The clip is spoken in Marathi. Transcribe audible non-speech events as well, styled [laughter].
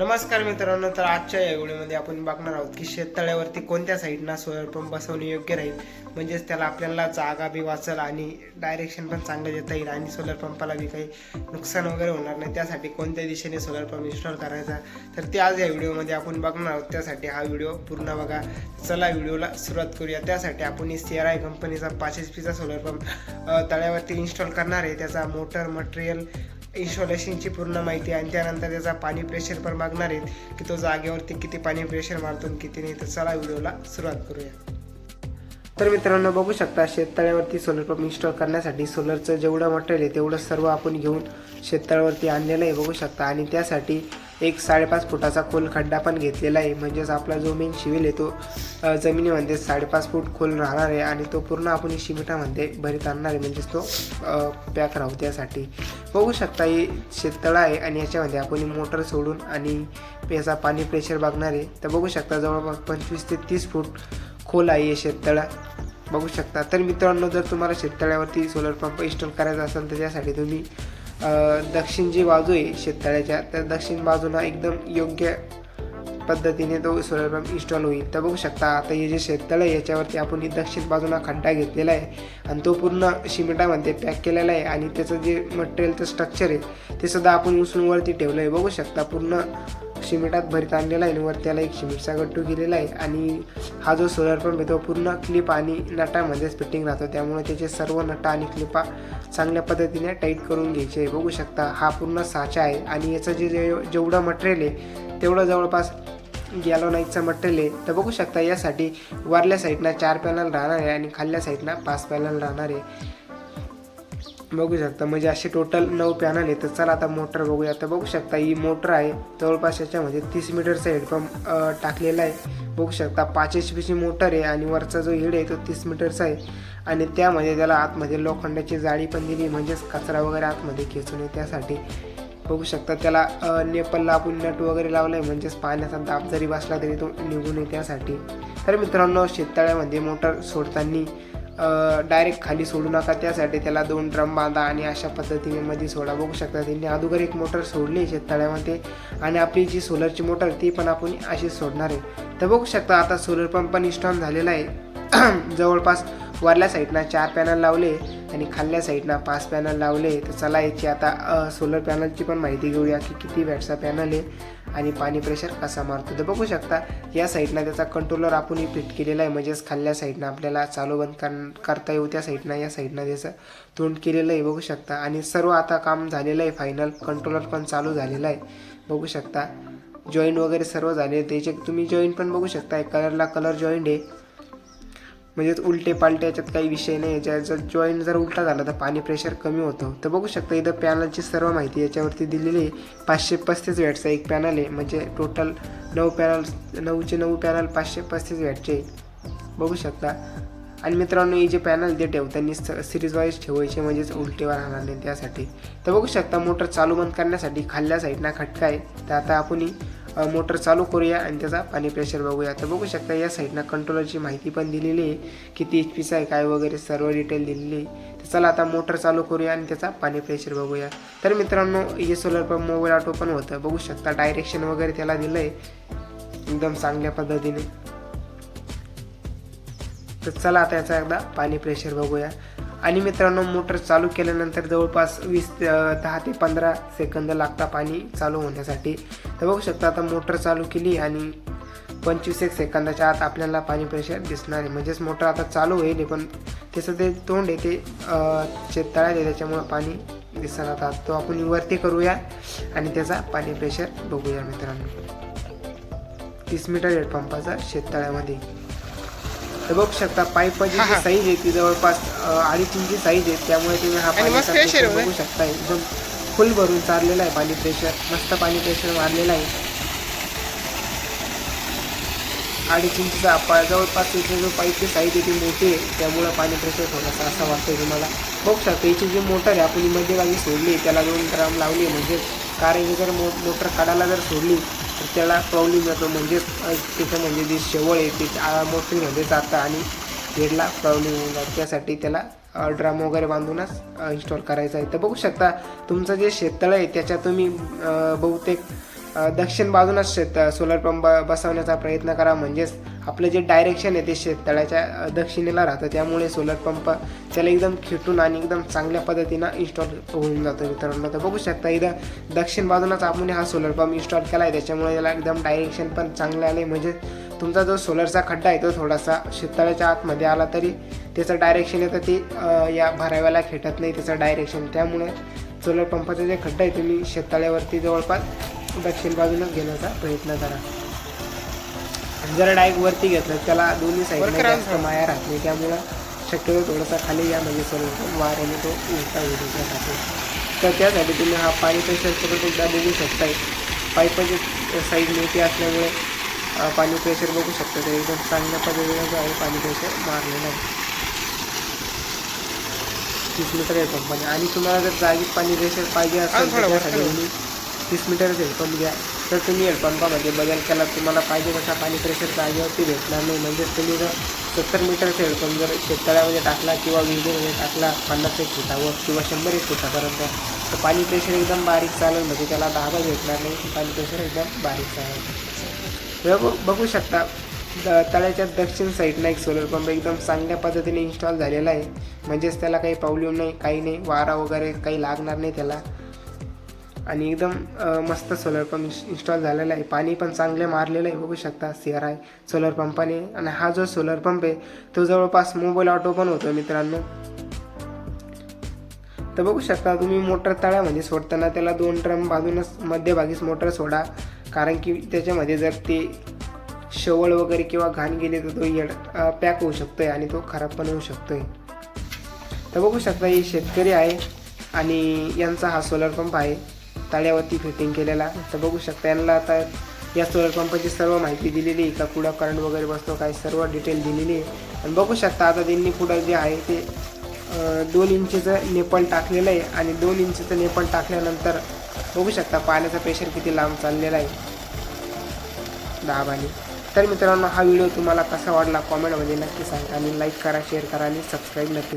नमस्कार मित्रांनो तर आजच्या या व्हिडिओमध्ये आपण बघणार आहोत की शेततळ्यावरती कोणत्या साईडना सोलर पंप बसवणे योग्य राहील? म्हणजेच त्याला आपल्याला जागा बी वाचल आणि डायरेक्शन पण चांगलं देता येईल आणि सोलर पंपाला बी काही नुकसान वगैरे होणार नाही. त्यासाठी कोणत्या दिशेने सोलर पंप इन्स्टॉल करायचा? तर ते आज या व्हिडिओमध्ये आपण बघणार आहोत. त्यासाठी हा व्हिडिओ पूर्ण बघा. चला व्हिडिओला सुरुवात करूया. त्यासाठी आपण सी आर आय कंपनीचा पाच एच पीचा सोलर पंप तळ्यावरती इन्स्टॉल करणार आहे. त्याचा मोटर मटेरियल इन्स्टॉलेशनची पूर्ण माहिती आणि त्यानंतर त्याचा पाणी प्रेशर पण मागणार आहेत की तो जागेवरती किती पाणी प्रेशर मारतो आणि किती नाही. तर चला व्हिडिओला सुरुवात करूया. तर मित्रांनो बघू शकता शेततळ्यावरती सोलर पंप इन्स्टॉल करण्यासाठी सोलरचं जेवढं मटेरियल आहे तेवढं सर्व आपण घेऊन शेततळ्यावरती आणलेलं आहे. बघू शकता. आणि त्यासाठी एक साडेपाच फुटाचा खोल खड्डा पण घेतलेला आहे. म्हणजेच आपला जो मेन शिवेल आहे तो जमिनीमध्ये साडेपाच फूट खोल राहणार आहे आणि तो पूर्ण आपण शिमिटामध्ये भरीत आणणार आहे. म्हणजेच तो पॅक राहू त्यासाठी. बघू शकता हे शेततळं आहे आणि याच्यामध्ये आपण मोटर सोडून आणि याचा पाणी प्रेशर बघणार आहे. तर बघू शकता जवळपास पंचवीस ते तीस फूट खोल आहे हे शेततळा. बघू शकता. तर मित्रांनो जर तुम्हाला शेततळ्यावरती सोलर पंप इन्स्टॉल करायचा असेल तर त्यासाठी तुम्ही दक्षिण जी बाजू आहे शेततळ्याच्या त्या दक्षिण बाजूला एकदम योग्य पद्धतीने तो सोलर पंप इन्स्टॉल होईल. तर बघू शकता आता हे जे शेततळ आहे याच्यावरती आपण दक्षिण बाजूला खड्डा घेतलेला आहे आणि तो पूर्ण शिमिटामध्ये पॅक केलेला आहे आणि त्याचं जे मटेरियलचं स्ट्रक्चर आहे ते सुद्धा आपण उचलून वरती ठेवलं आहे. बघू शकता पूर्ण सिमेंटात भरीत आणलेला आहे आणि वर त्याला एक सिमेंटचा गट्टू केलेला आहे. आणि हा जो सोलर पंप आहे तो पूर्ण क्लिप आणि नटामध्येच फिटिंग राहतो. त्यामुळे त्याचे सर्व नटा आणि क्लिपा चांगल्या पद्धतीने टाईट करून घ्यायचे आहे. बघू शकता हा पूर्ण साचा आहे. आणि याचं जे जे- जेवढं मटेरियल आहे तेवढं जवळपास गॅलोनाईटचं मटेरियल आहे. तर बघू शकता यासाठी वरल्या साईडनं चार पॅनल राहणार आहे आणि खाल्ल्या साईडनं पाच पॅनल राहणार आहे. बघू शकता. म्हणजे असे टोटल नऊ पॅनल आहे तर चला आता मोटर बघूया. तर बघू शकता ही मोटर आहे. जवळपास याच्यामध्ये तीस मीटरचा हेडपंप टाकलेला आहे. बघू शकता पाच एच पीची मोटर आहे आणि वरचा जो हेड आहे तो तीस मीटरचा आहे. आणि त्यामध्ये त्याला आतमध्ये लोखंडाची जाळी पण दिली म्हणजेच कचरा वगैरे आतमध्ये खेचू नये त्यासाठी. बघू शकता त्याला नेपलला आपण नट वगैरे लावलं आहे म्हणजेच पाण्याचा दाब जरी बसला तरी तो निघू नये त्यासाठी. तर मित्रांनो शेततळ्यामध्ये मोटर सोडताना डायरेक्ट खाली सोडू नका. त्यासाठी त्याला दोन ड्रम बांधा आणि अशा पद्धतीने मध्ये सोडा. बघू शकता त्यांनी अगोदर एक मोटर सोडली शेततळ्यामध्ये आणि आपली जी सोलरची मोटर ती पण आपण अशीच सोडणार आहे. तर बघू शकता आता सोलर पंप पण इन्स्टॉल झालेला आहे. [clears throat] जवळपास वरल्या साईडनं चार पॅनल लावले आणि खाल्ल्या साईडनं पाच पॅनल लावले. तर चला याची आता सोलर पॅनलची पण माहिती घेऊया की किती वॅटचा पॅनल आहे. आणि पाणी प्रेशर कसा मारतो. तर बघू शकता या साईडनं त्याचा कंट्रोलर आपण फिट केलेला आहे. म्हणजेच खाल्ल्या साईडनं आपल्याला चालू बंद कर करता येऊ त्या साईडनं या साईडनं त्याचं तोंड केलेलं आहे. बघू शकता. आणि सर्व आता काम झालेलं आहे. फायनल कंट्रोलर पण चालू झालेलं आहे. बघू शकता. जॉईंट वगैरे सर्व झाले. त्याचे तुम्ही जॉईंट पण बघू शकता. कलरला कलर जॉईंट आहे. म्हणजेच उलटे पालटे याच्यात काही विषय नाही. याच्या जर जॉईंट जर उलटा झाला तर पाणी प्रेशर कमी होतं. तर बघू शकता इथं पॅनलची सर्व माहिती याच्यावरती दिलेली आहे. पाचशे पस्तीस वॅटचा एक पॅनल आहे. म्हणजे टोटल नऊ पॅनल नऊचे नऊ पॅनल पाचशे पस्तीस वॅटचे बघू शकता. आणि मित्रांनो हे जे पॅनल ते ठेवताना सिरीज वाईज ठेवायचे म्हणजेच उलटेवर राहणार नाही त्यासाठी. तर बघू शकता मोटर चालू बंद करण्यासाठी खाल्ल्या साईडना खटका आहे. तर आता आपण मोटर चालू करूया आणि त्याचा पाणी प्रेशर बघूया. तर बघू शकता या साईडनं कंट्रोलरची माहिती पण दिलेली आहे. किती एच पीचा आहे काय वगैरे सर्व डिटेल दिलेली आहे. तर चला आता मोटर चालू करूया आणि त्याचा पाणी प्रेशर बघूया. तर मित्रांनो हे सोलर पंप मोबाईल ऑटो पण होतं. बघू शकता डायरेक्शन वगैरे त्याला दिलं आहे एकदम चांगल्या पद्धतीने. तर चला आता याचा एकदा पाणी प्रेशर बघूया. आणि मित्रांनो मोटर चालू केल्यानंतर जवळपास वीस दहा ते पंधरा सेकंद लागता पाणी चालू होण्यासाठी. तर बघू शकता आता मोटर चालू केली आणि पंचवीस एक सेकंदाच्या आत आपल्याला पाणी प्रेशर दिसणार आहे. म्हणजेच मोटर आता चालू होईल पण त्याचं ते तोंड आहे ते शेततळ्यात आहे त्याच्यामुळं पाणी दिसणार आता. तो आपण वरती करूया आणि त्याचा पाणी प्रेशर बघूया मित्रांनो. तीस मीटर हेडपंपाचा शेततळ्यामध्ये. तर बघू शकता पाईपाची जी साईज आहे ती जवळपास अडीच इंची साईज आहे त्यामुळे तुम्ही हा pressure बघू शकता. एकदम फुल भरून चाललेला आहे पाणी प्रेशर मस्त पाणी प्रेशर मारलेला आहे. अडीच इंचीचा जवळपास त्याची जो पाईपची साईज आहे ती मोठी आहे त्यामुळं पाणी प्रेशर थोडासा असं वाटतंय तुम्हाला. बघू शकता याची जी मोटर आहे आपण मध्यभागी सोडली त्याला दोन ड्राम लावली म्हणजे कारण जर मो मोटर काढायला जर सोडली तर त्याला प्रॉब्लेम येतो म्हणजेच तिथं म्हणजे जी शेवळ आहे ती जातं आणि हेडला प्रॉब्लेम येऊन जातो त्यासाठी त्याला ड्राम वगैरे बांधूनच इन्स्टॉल करायचं आहे. तर बघू शकता तुमचं जे शेततळं आहे त्याच्या तुम्ही बहुतेक दक्षिण बाजूनच शेत सोलर पंप बसवण्याचा प्रयत्न करा. म्हणजेच आपलं जे डायरेक्शन आहे ते शेततळ्याच्या दक्षिणेला राहतं. त्यामुळे सोलर पंप त्याला एकदम खिटून आणि एकदम चांगल्या पद्धतीनं इन्स्टॉल होऊन जातो मित्रांनो. तर बघू शकता इथं दक्षिण बाजूनच आपण हा सोलर पंप इन्स्टॉल केला आहे त्याच्यामुळे याला एकदम डायरेक्शन पण चांगलं आलं आहे म्हणजे तुमचा जो सोलरचा खड्डा आहे तो थोडासा शेततळ्याच्या आतमध्ये आला तरी त्याचं डायरेक्शन येतं ते या भराव्याला खेटत नाही त्याचं डायरेक्शन त्यामुळे सोलर पंपाचा जे खड्डा आहे तुम्ही शेततळ्यावरती जवळपास दक्षिण बाजूनच घेण्याचा प्रयत्न करा. जर डायरेक्ट वरती घेतलं त्याला दोन्ही साईडला जास्त माया राहत नाही. त्यामुळं शक्यतो थोडासा खाली या म्हणजे सोलर वाऱ्याने तो उलटा होऊ त्यासाठी तर त्यासाठी तुम्ही हा पाणी प्रेशर करून एकदा बघू शकताय. पाईपाची साईज मोठी असल्यामुळे पाणी प्रेशर बघू शकता. ते एकदम चांगल्या पद्धतीने जो आहे पाणी प्रेशर मारलेलं आहे. तीस मीटर आहे पंपाने आणि तुम्हाला जर जागीत पाणी प्रेशर पाहिजे असेल तर त्यासाठी तुम्ही तीस मीटर हेडपंप घ्या. तर तुम्ही हेडपंपामध्ये बदल केला तुम्हाला पाहिजे तसा पाणी प्रेशर जागेवरती भेटणार नाही. म्हणजेच तुम्ही जर सत्तर मीटरचा हेडपंप जर शेततळ्यामध्ये टाकला किंवा विहिरीमध्ये टाकला पन्नास एक फुटावर किंवा शंभर एक फुटापर्यंत तर पाणी प्रेशर एकदम बारीक चालेल. म्हणजे त्याला दाबा भेटणार नाही पाणी प्रेशर एकदम बारीक चालेल. बघू बघू शकता द तळ्याच्या दक्षिण साईडला एक सोलर पंप एकदम चांगल्या पद्धतीने इन्स्टॉल झालेला आहे. म्हणजेच त्याला काही प्रॉब्लेम नाही काही नाही वारा वगैरे काही लागणार नाही त्याला. आणि एकदम मस्त सोलर पंप इन्स्टॉल झालेला आहे. पाणी पण चांगले मारलेलं आहे बघू शकता सी आर आय सोलर पंपाने आणि हा जो सोलर पंप आहे तो जवळपास मोबाईल ऑटो पण होतो मित्रांनो. तर बघू शकता तुम्ही मोटर तळ्यामध्ये सोडताना त्याला दोन ड्रम बाजूनच मध्यभागीच मोटर सोडा. कारण की त्याच्यामध्ये जर ते शवळ वगैरे किंवा घाण गेले तर तो येड पॅक होऊ शकतो आहे आणि तो खराब पण होऊ शकतोय. तर बघू शकता हे शेतकरी आहे आणि यांचा हा सोलर पंप आहे. तळ्यावरती फिटिंग केलेला. तर बघू शकता यांना आता या सोलर पंपाची सर्व माहिती दिलेली आहे. का कुठं करंट वगैरे बसतो काय सर्व डिटेल दिलेली आहे. आणि बघू शकता आता त्यांनी पुढं जे आहे ते दोन इंचीचं नेपल टाकलेलं आहे. आणि दोन इंचीचं नेपल टाकल्यानंतर बघू शकता पाण्याचा प्रेशर किती लांब चाललेला आहे. दाबाने. तर मित्रांनो हा व्हिडिओ तुम्हाला कसा वाटला कॉमेंटमध्ये नक्की सांगा आणि लाईक करा शेअर करा आणि सबस्क्राईब नक्की